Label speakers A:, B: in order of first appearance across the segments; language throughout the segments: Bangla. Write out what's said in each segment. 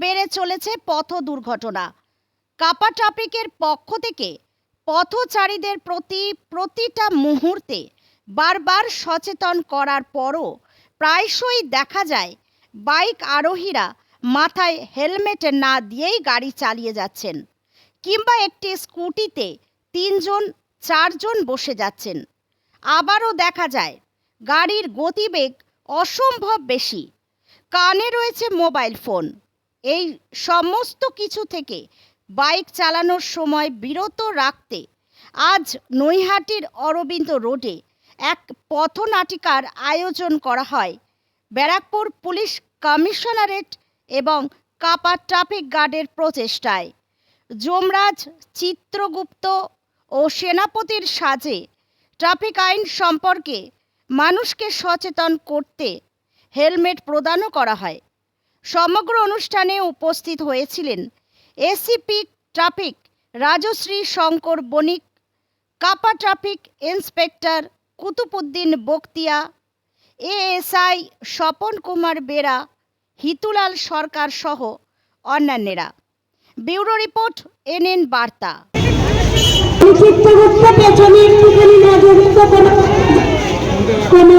A: ঘটেছে পথ দুর্ঘটনা। কাপা ট্রাফিকের পক্ষ থেকে পথচারীদের প্রতি প্রতিটা মুহূর্তে বারবার সচেতন করার পরও প্রায়শই দেখা যায়, বাইক আরোহীরা মাথায় হেলমেট না দিয়েই গাড়ি চালিয়ে যাচ্ছেন কিংবা একটি স্কুটিতে তিনজন, চারজন বসে যাচ্ছেন। আবারও দেখা যায়, গাড়ির গতিবেগ অসম্ভব বেশি। কানে রয়েছে মোবাইল ফোন। এই সমস্ত কিছু থেকে বাইক চালানোর সময় বিরত রাখতে আজ নৈহাটির অরবিন্দ রোডে এক পথনাটিকার আয়োজন করা হয়। ব্যারাকপুর পুলিশ কমিশনারেট এবং কাপা ট্রাফিক গার্ডের প্রচেষ্টায়। যমরাজ চিত্রগুপ্ত ও সেনাপতির সাজে ট্রাফিক আইন সম্পর্কে মানুষকে সচেতন করতে হেলমেট প্রদানও করা হয়। সমগ্র অনুষ্ঠানে উপস্থিত হয়েছিলেন এসিপি ট্রাফিক রাজশ্রী শঙ্কর বণিক, কাপা traffic inspector Kutubuddin Baktia, ASI Swapan Kumar Bera, Hitulal Sarkar সহ অন্যান্যরা। ব্যুরো রিপোর্ট এনএন বার্তা
B: চিত্রগুপ্ত পেছনে একটুখানি নজর দিতে কোনো কোনো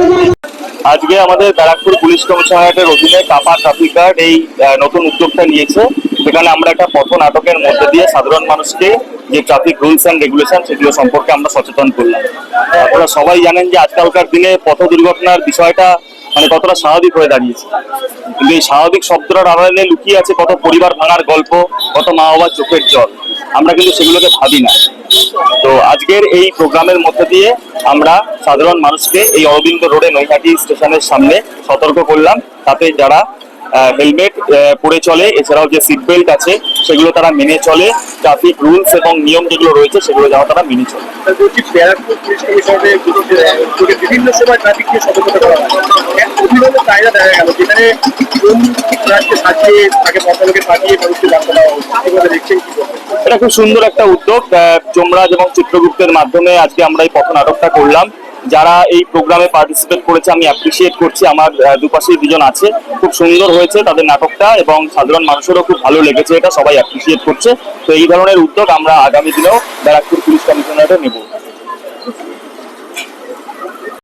C: আজকে আমাদের ব্যারাকপুর পুলিশ কমিশনারেটের অধীনে কাপা ট্রাফিক গার্ড এই নতুন উদ্যোগটা নিয়েছে। সেখানে আমরা একটা পথ নাটকের মধ্যে দিয়ে সাধারণ মানুষকে যে ট্রাফিক রুলস অ্যান্ড রেগুলেশন সেগুলো সম্পর্কে আমরা সচেতন করলাম। আপনারা সবাই জানেন যে আজকালকার দিনে পথ দুর্ঘটনার বিষয়টা মানে কতটা স্বাভাবিক হয়ে দাঁড়িয়েছে। কিন্তু এই স্বাভাবিক শব্দটার আড়ালে লুকিয়ে আছে কত পরিবার ভাঙার গল্প, কত মা বাবার চোখের জল। আমরা কিন্তু সেগুলোকে ভাবি না। তো আজকের এই প্রোগ্রামের মধ্যে দিয়ে আমরা সাধারণ মানুষকে এই অরবিন্দ রোডে নৈহাটি স্টেশনের সামনে সতর্ক করলাম। তাতে যারা হেলমেট পরে চলে। এছাড়াও যে সিট বেল্ট আছে সেগুলো তারা মেনে চলে। ট্রাফিক রুলস এবং নিয়ম যেগুলো রয়েছে সেগুলো যেন তারা মেনে চলে।
D: বিভিন্ন সময় ট্রাফিক নিয়ে সতর্কতা করা হয়। এক অভিনব দেখা গেল যেখানে সাজিয়ে তাকে পথলোকে সাজিয়ে মানুষকে যাত্রা দেওয়া হচ্ছে দেখছেন কি
C: এটা খুব সুন্দর একটা উদ্যোগ। আহ, যমরাজ এবং চিত্রগুপ্তের মাধ্যমে আজকে আমরা এই পথ নাটকটা করলাম। যারা এই প্রোগ্রামে পার্টিসিপেট করেছে, আমি অ্যাপ্রিসিয়েট করছি। আমার দুপাশে দুজন আছে। খুব সুন্দর হয়েছে তাদের নাটকটা এবং সাধারণ মানুষেরও খুব ভালো লেগেছে এটা, সবাই অ্যাপ্রিসিয়েট করছে। তো এই ধরনের উদ্যোগ আমরা আগামী দিনেও ব্যারাকপুর পুলিশ কমিশনারে নেব।